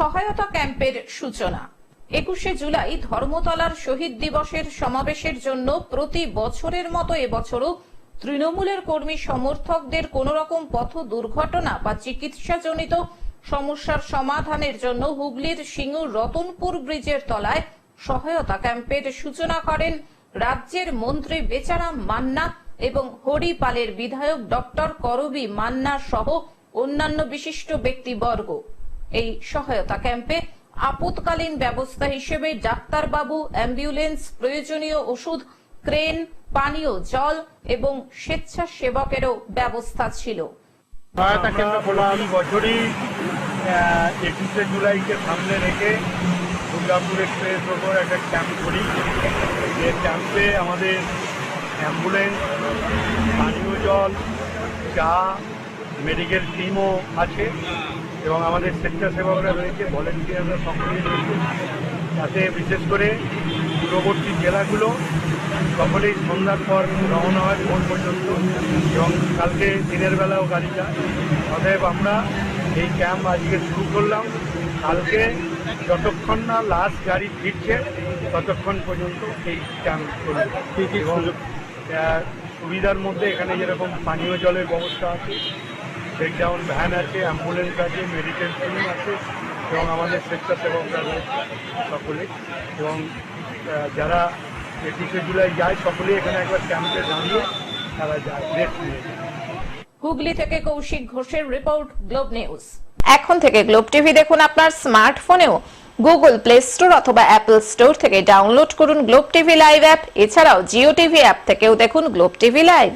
সহায়তা ক্যাম্পের সূচনা। একুশে জুলাই ধর্মতলার শহীদ দিবসের সমাবেশের জন্য প্রতি বছরের মতো এবছরও তৃণমূলের কর্মী সমর্থকদের কোন রকম পথ দুর্ঘটনা বা চিকিৎসাজনিত সমস্যার সমাধানের জন্য হুগলির সিঙ্গুর রতনপুর ব্রিজের তলায় সহায়তা ক্যাম্পের সূচনা করেন রাজ্যের মন্ত্রী বেচারাম মান্না এবং হরিপালের বিধায়ক ডক্টর করবি মান্না সহ অন্যান্য বিশিষ্ট ব্যক্তিবর্গ। এই সহায়তা ক্যাম্পে আপতকালীন ব্যবস্থা হিসেবে ডাক্তারবাবু, অ্যাম্বুলেন্স, প্রয়োজনীয় ওষুধ, ক্রেন, পানীয় জল এবং স্বেচ্ছাসেবকেরও ব্যবস্থা ছিল। সহায়তা কেন্দ্র প্রতি বছরই একুশে জুলাইকে সামনে রেখে দুর্গাপুর এক্সপ্রেস ওপর একটা ক্যাম্প করি। যে ক্যাম্পে আমাদের অ্যাম্বুলেন্স, পানীয় জল, চা মেডিকেল টিমও আছে এবং আমাদের স্বেচ্ছাসেবকরা রয়েছে ভলেন্টিয়াররা সকলেই রয়েছে। তাতে বিশেষ করে দূরবর্তী জেলাগুলো সকলেই সন্ধ্যার পর রওনা হয় ভোর পর্যন্ত এবং কালকে দিনের বেলাও গাড়ি যায় অতএব আমরা এই ক্যাম্প আজকে শুরু করলাম। কালকে যতক্ষণ না লাস্ট গাড়ি ফিরছে ততক্ষণ পর্যন্ত এই ক্যাম্প চলবে। সুবিধার মধ্যে এখানে যেরকম পানীয় জলের ব্যবস্থা আছে ব্রেকডাউন ভ্যান আছে অ্যাম্বুলেন্স আছে মেডিকেল টিম আছে এবং আমাদের স্বেচ্ছাসেবকরা রয়েছে সকলে। এবং যারা একুশে জুলাই যায় সকলেই এখানে একবার ক্যাম্পে দাঁড়িয়ে তারা যায় রেস্ট নিয়ে হুগলি থেকে কৌশিক ঘোষের রিপোর্ট গ্লোব নিউজ এখন থেকে গ্লোব টিভি দেখুন আপনার স্মার্টফোনেও গুগল প্লে স্টোর অথবা অ্যাপল স্টোর থেকে ডাউনলোড করুন গ্লোব টিভি লাইভ অ্যাপ এছাড়াও জিও টিভি অ্যাপ থেকেও দেখুন গ্লোব টিভি লাইভ